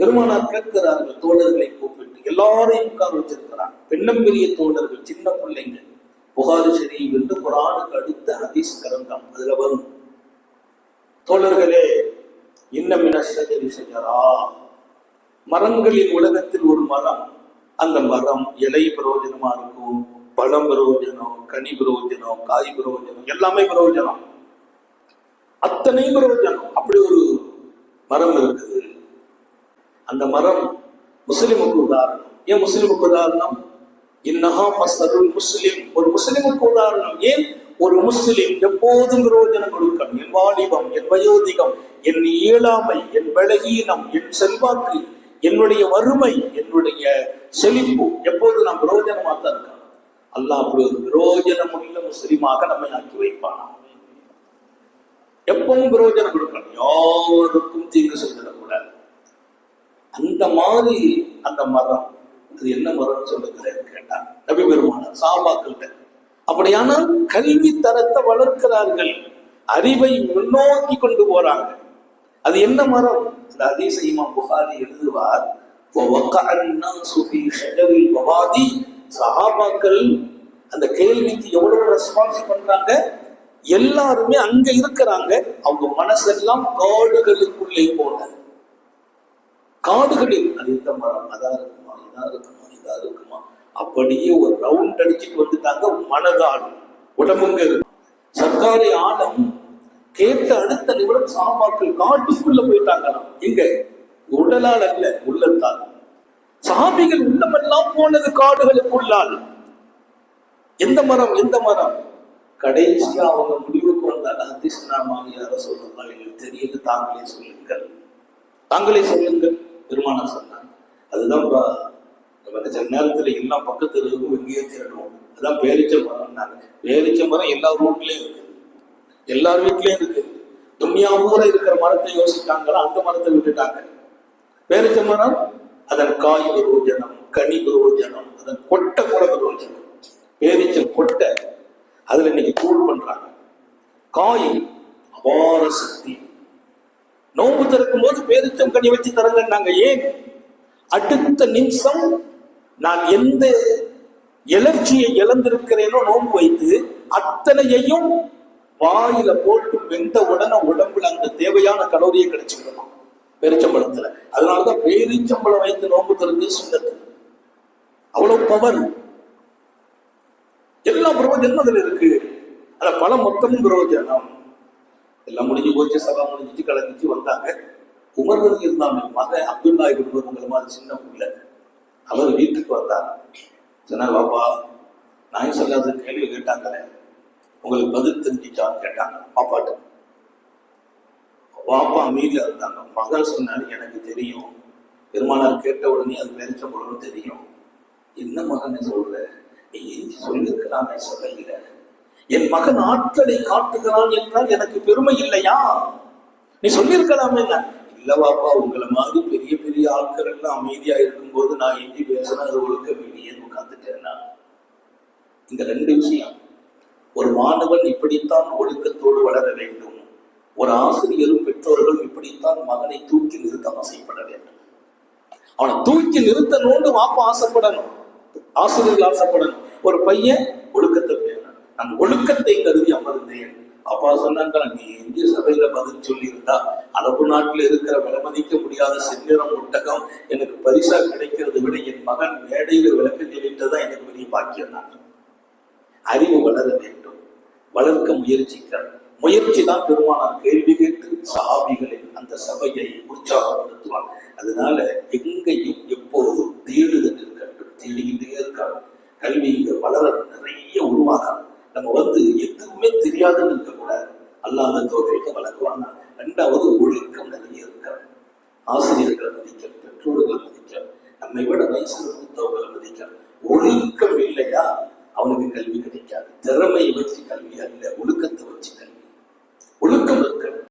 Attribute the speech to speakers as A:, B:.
A: பெருமானார் கேட்கிறார்கள் தோழர்களை கூப்பிட்டு. எல்லாரையும் உட்கார வச்சிருக்கிறாங்க. பெண்ணம்பெரிய தோழர்கள் சின்ன பிள்ளைங்க. புகாரி ஷரீப் என்று குரானுக்கு அடுத்த ஹதீஸ் கிரந்தம். அதுல வரும். தோழர்களே இன்னமின ஷஜரி ஷஜரா. மரங்களின் உலகத்தில் ஒரு மரம். அந்த மரம் இலை பிரயோஜனமா இருக்கும்? பழம் பிரயோஜனம் கனி பிரயோஜனம் காய் பிரயோஜனம் எல்லாமே பிரயோஜனம். அத்தனை பிரயோஜனம். அப்படி ஒரு மரம் இருக்குது. அந்த மரம் முஸ்லிமுக்கு உதாரணம். ஏன் முஸ்லிமுக்கு உதாரணம்? இன்னஹா மஸ்தருல் முஸ்லிம். ஒரு முஸ்லிமுக்கு உதாரணம். ஏன்? ஒரு முஸ்லிம் எப்போதும் ரோஜனம் கொடுக்கணும். என் வாலிபம் என் வயோதிகம் என் இயலாமை என் பலகீனம் என் செல்வாக்கு என்னுடைய வறுமை என்னுடைய செழிப்பு எப்போது நாம் ரோஜனமாக தான் இருக்கணும். அல்லாஹ் அப்படி ஒரு பிரயோஜனம் உள்ள முஸ்லிமாக நம்மை ஆக்கி வைப்பானா? எப்பவும் பிரயோஜனம் கொடுக்கணும். யாருக்கும் தீங்கு செய்திடக்கூடாது அந்த மாதிரி அந்த மரம் அது என்ன மரம்னு சொல்லுகிறேன்னு கேட்டான் நபி பெருமான சாபாக்கள்கிட்ட. அப்படியானால் கல்வி தரத்தை வளர்க்கிறார்கள். அறிவை முன்னோக்கி கொண்டு போறாங்க. அது என்ன மரம்? இந்த அதிசயமா புகாரி எழுதுவார் சஹாபாக்கள் அந்த கேள்விக்கு எவ்வளவு ரெஸ்பான்ஸ் பண்றாங்க? எல்லாருமே அங்க இருக்கிறாங்க. அவங்க மனசெல்லாம் காடுகளுக்குள்ளே போனாங்க காடுகளில். அது எந்த மரம்? அதா இருக்குமா? இதா இருக்குமா? இதா இருக்குமா? அப்படியே ஒரு ரவுண்ட் அடிச்சுட்டு வந்துட்டாங்க மனதால். உடம்புங்க சர்க்காரி ஆலம் கேட்ட அடுத்த நிமிடம் சாபாக்கள் காட்டுக்குள்ள போயிட்டாங்களாம். எங்க? உடலால் அல்ல உள்ளத்தால். சாபிகள் உள்ளமெல்லாம் போனது காடுகளுக்குள்ளால். எந்த மரம்? எந்த மரம்? கடைசியா அவங்க முடிவுக்கு வந்தாங்க. அதிசனாமாக யார சொல்லலாம் எங்களுக்கு தெரியல தாங்களே சொல்லுங்கள். தாங்களே சொல்லுங்கள். பெருமானார் சொன்னாங்க அதுதான் பா, நம்ம சில நேரத்துல எல்லாம் பக்கத்துல இருக்கும் இங்கேயே தேடுவோம். அதான் பேரிச்ச மரம்னாங்க பேரிச்ச மரம் எல்லா ரூட்லயும் இருக்கு. எல்லார் வீட்லயும் இருக்கு. துன்யா ஊரை இருக்கிற மரத்தை யோசிச்சாங்களா? அந்த மரத்தை விட்டுட்டாங்க. பேரிச்ச மரம் அதன் காய் பிரயோஜனம் கனி பிரயோஜனம் அதன் கொட்டை கூட பிரயோஜனம் பேரிச்சம் கொட்டை. அதுல இன்னைக்கு தூள் பண்றாங்க. காய் அபார சக்தி. நோன்பு திறக்கும் போது பேரிச்சம் கனி வச்சு தரங்கன்னாங்க ஏன்? அடுத்த நிமிஷம் நான் எந்த எலர்ச்சியை இழந்திருக்கிறேனோ நோன்பு வைத்து அத்தனையையும் வாயில போட்டு வெந்த உடனே உடம்புல அந்த தேவையான கலோரியை கிடைச்சுக்கணும் பேரிச்சம்பழத்துல அதனாலதான் பேரிச்சம்பழம் வைத்து நோன்பு திறந்து சுண்டத்து அவ்வளவு பவர் எல்லா பிரபஞ்சமும் அதுல இருக்கு. அந்த பல மொத்தமும் பிரயோஜனம். எல்லாம் முடிஞ்சு போச்சு சபா முடிஞ்சிச்சு கலந்துச்சு வந்தாங்க. உமர் ரதி இருந்தாங்க மகன் அப்துல்லா இபின் உங்களை மாதிரி சின்ன பிள்ளை அவர் வீட்டுக்கு வந்தார். சொன்னார் பாப்பா நான் சொல்லாத கேள்வி கேட்டாங்களே உங்களுக்கு பதில் தெரிஞ்சிச்சான்னு கேட்டாங்க பாப்பாட்டு பாப்பா அமைதியா இருந்தாங்க. மகன் சொன்னாரு எனக்கு தெரியும். பெருமானார் கேட்ட உடனே அது மெரிச்ச பொருள்னு தெரியும். என்ன மகன் சொல்ற? நீ எஞ்சி சொல்லியிருக்கலாமே சொல்லல என் மகன் ஆற்றலை காட்டுகிறான் என்றால் எனக்கு பெருமை இல்லையா? நீ சொல்லியிருக்கலாமே என்ன இல்லவாப்பா உங்களை மாதிரி பெரிய பெரிய ஆட்கள் எல்லாம் அமைதியா இருக்கும்போது நான் எங்கி பேசுறேன் அது ஒழுக்க வெளியே உட்காந்துட்டேன்னா இந்த ரெண்டு விஷயம். ஒரு மாணவன் இப்படித்தான் ஒழுக்கத்தோடு வளர வேண்டும். ஒரு ஆசிரியரும் பெற்றோர்களும் இப்படித்தான் மகனை தூக்கி நிறுத்த ஆசைப்பட வேண்டும். அவனை தூக்கி நிறுத்தணும்னு வாப்பா ஆசைப்படணும். ஆசிரியர்கள் ஆசைப்படணும். ஒரு பையன் ஒழுக்கத்தை பேரணும் நான் ஒழுக்கத்தை கருதி அமர்ந்தேன். அப்பா சொன்னாங்க நீ இந்திய சபையில பதில் சொல்லியிருந்தா அரபு நாட்டில் இருக்கிற விலமதிக்க முடியாத செந்நிறம் ஒட்டகம் எனக்கு பரிசா கிடைக்கிறது விட என் மகன் மேடையில விளக்கம் சொல்லிட்டுதான் எனக்கு பெரிய பாக்கியம் நான் அறிவு வளர வேண்டும். வளர்க்க முயற்சிக்க. முயற்சி தான் பெருமானார் கேள்வி கேட்டு சஹாபிகளின் அந்த சபையை உற்சாகப்படுத்துவார். அதனால எங்கேயும் எப்போதும் தேடுதல் இருக்கட்டும் தேடிக்கிட்டே இருக்காங்க கல்வி இங்க வளர நிறைய உருவாகணும் நம்ம வந்து எதுவுமே தெரியாதுன்னு இருக்கக்கூடாது அல்லாத தோற்றத்தை வளர்க்குவாங்க ரெண்டாவது ஒழுக்கம் நிறைய இருக்க ஆசிரியர்களை மதிக்க பெற்றோர்களை மதிக்க நம்மை விட வயசு மூத்தவர்கள் மதிக்க ஒழுக்கம்